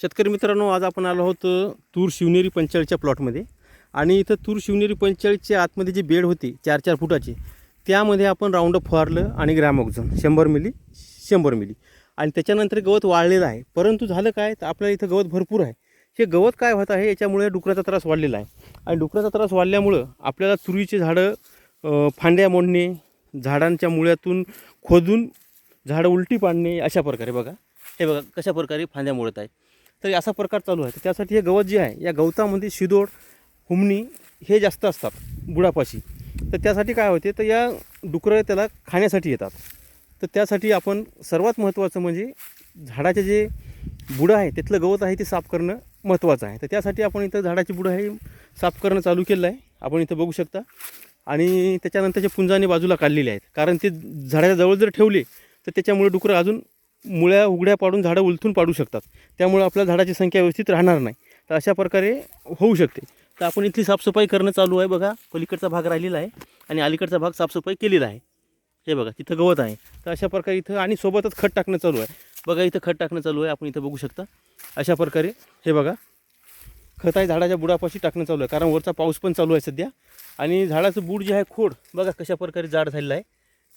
शेतकरी मित्रांनो आज आपण आलो आहोत तूर शिवनेरी पंचाळीच्या प्लॉटमध्ये. आणि इथं तूर शिवनेरी पंचाळीच्या आतमध्ये जी बेड होती चार चार फुटाची त्यामध्ये आपण राऊंडअप फवारलं आणि ग्रॅमॉक्झन शंभर मिली शंभर मिली. आणि त्याच्यानंतर गवत वाळलेलं आहे. परंतु झालं काय? तर आपल्याला इथं गवत भरपूर आहे. हे गवत काय होत आहे? याच्यामुळे डुकराचा त्रास वाढलेला आहे. आणि डुकराचा त्रास वाढल्यामुळं आपल्याला तुरीचे झाडं फांद्या मोडणे झाडांच्या मुळ्यातून खोदून झाडं उलटी पाडणे अशा प्रकारे बघा. हे बघा कशा प्रकारे फांद्या मोडत आहे. तर असा प्रकार चालू आहे. तर त्यासाठी हे गवत जे आहे या गवतामध्ये शिदोड हुमणी हे जास्त असतात बुडापाशी. तर त्यासाठी काय होते तर या डुकरं त्याला खाण्यासाठी येतात. तर त्यासाठी आपण सर्वात महत्त्वाचं म्हणजे झाडाचे जे बुडं आहे तिथलं गवत आहे ते साफ करणं महत्त्वाचं आहे. तर त्यासाठी आपण इथं झाडाची बुडं हे साफ करणं चालू केलं आहे. आपण इथं बघू शकता. आणि त्याच्यानंतरच्या पुंजाने बाजूला काढलेले आहेत. कारण ते झाडाच्या जवळ जर ठेवले तर त्याच्यामुळे डुकरं अजून मुळ्या उघड्या पाडून झाडं उलथून पाडू शकतात. त्यामुळे आपल्या झाडाची संख्या व्यवस्थित राहणार नाही. तर अशा प्रकारे होऊ शकते. तर आपण इथली साफसफाई करणं चालू आहे बघा. पलीकडचा भाग राहिलेला आहे आणि अलीकडचा भाग साफसफाई केलेला आहे. हे बघा तिथं गवत आहे. तर अशा प्रकारे इथं आणि सोबतच खत टाकणं चालू आहे. बघा इथं खत टाकणं चालू आहे. आपण इथं बघू शकता. अशा प्रकारे हे बघा. खत आहे झाडाच्या बुडापाशी टाकणं चालू आहे. कारण वरचा पाऊस पण चालू आहे सध्या. आणि झाडाचं बूड जे आहे खोड बघा कशा प्रकारे जाड झालेलं आहे.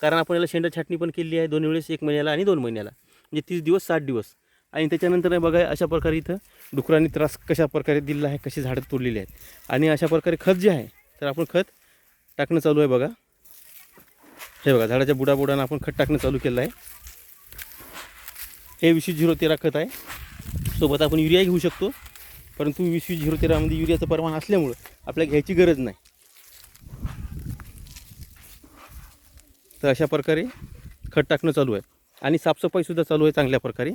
कारण आपण याला शेंडा छाटणी पण केली आहे दोन वेळेस एक महिन्याला आणि दोन महिन्याला. म्हणजे तीस दिवस साठ दिवस. आणि त्याच्यानंतर बघा अशा प्रकारे इथं डुकरांनी त्रास कशा प्रकारे दिलेला आहे कशी झाडं तोडलेली आहेत. आणि अशा प्रकारे खत जे आहे तर आपण खत टाकणं चालू आहे बघा. हे बघा झाडाच्या बुडाबुडानं आपण खत टाकणं चालू केलं आहे. हे वीस झिरो तेरा खत आहे. सोबत आपण युरिया घेऊ शकतो. परंतु वीस वीस झिरो तेरामध्ये युरियाचं प्रमाण असल्यामुळं आपल्याला घ्यायची गरज नाही. तर अशा प्रकारे खत टाकणं चालू आहे. आणि साफसफाईसुद्धा चालू आहे चांगल्या प्रकारे.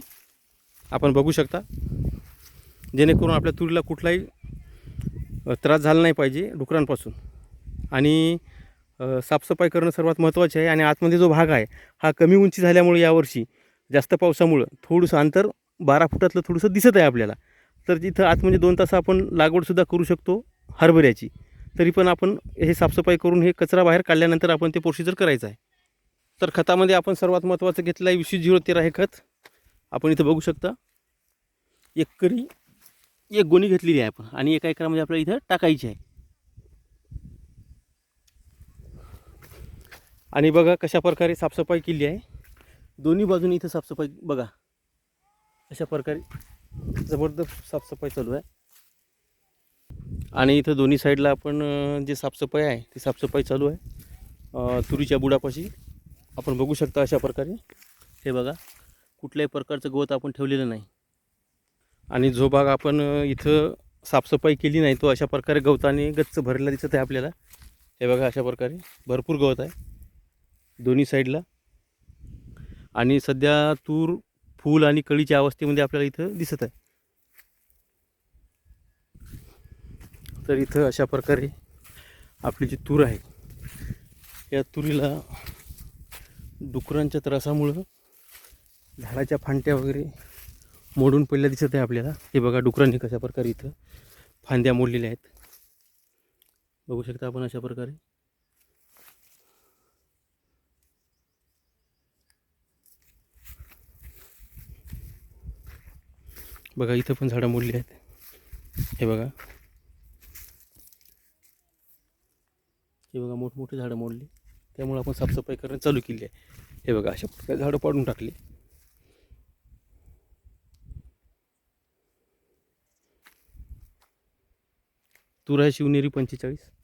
आपण बघू शकता. जेणेकरून आपल्या तुरीला कुठलाही त्रास झाला नाही पाहिजे डुकरांपासून. आणि साफसफाई करणं सर्वात महत्त्वाचे आहे आणि आतमध्ये जो भाग आहे हा कमी उंची झाल्यामुळे यावर्षी जास्त पावसामुळं थोडंसं अंतर बारा फुटातलं थोडंसं दिसत आहे आपल्याला. तर तिथं आतमध्ये म्हणजे दोन तास आपण लागवडसुद्धा करू शकतो हरभऱ्याची. तरी पण आपण हे साफसफाई करून हे कचरा बाहेर काढल्यानंतर आपण ते प्रोसिजर करायचं आहे. तर खतामध्ये आपण सर्वात महत्त्वाचं घेतलं आहे वीस झिरो तेरा हे खत. आपण इथं बघू शकता. एकरी एक गोणी घेतलेली आहे आपण. आणि एका एकरामध्ये आपल्याला इथं टाकायची आहे. आणि बघा कशा प्रकारे साफसफाई केली आहे. दोन्ही बाजूने इथं साफसफाई बघा. अशा प्रकारे जबरदस्त साफसफाई चालू आहे. आणि इथं दोन्ही साईडला आपण जे साफसफाई आहे ती साफसफाई चालू आहे. तुरीच्या बुडापाशी. आपण बघू शकता अशा प्रकारे. हे बघा कुठल्याही प्रकारचं गवत आपण ठेवलेलं नाही. आणि जो भाग आपण इथं साफसफाई केली नाही तो अशा प्रकारे गवताने गच्च भरलेला दिसत आहे आपल्याला. हे बघा अशा प्रकारे भरपूर गवत आहे. दोन्ही साईडला. आणि सध्या तूर फूल आणि कळीच्या अवस्थेमध्ये आपल्याला इथं दिसत आहे. तर इथं अशा प्रकारे आपली जी तूर आहे या तुरीला डुकरांच्या त्रासामुळं झाडाच्या फांट्या वगैरे मोडून पडल्या दिसत आहे आपल्याला. हे बघा डुकरांनी कशा प्रकारे इथं फांद्या मोडलेल्या आहेत. बघू शकता आपण अशा प्रकारे. बघा इथं पण झाडं मोडली आहेत. हे बघा. हे बघा मोठमोठी झाडं मोडली. त्यामुळे आपण साफसफाई करणं चालू केली आहे. हे बघा अशा प्रकारे झाडं पाडून टाकली. तुरा शिवनेरी पंचेचाळीस.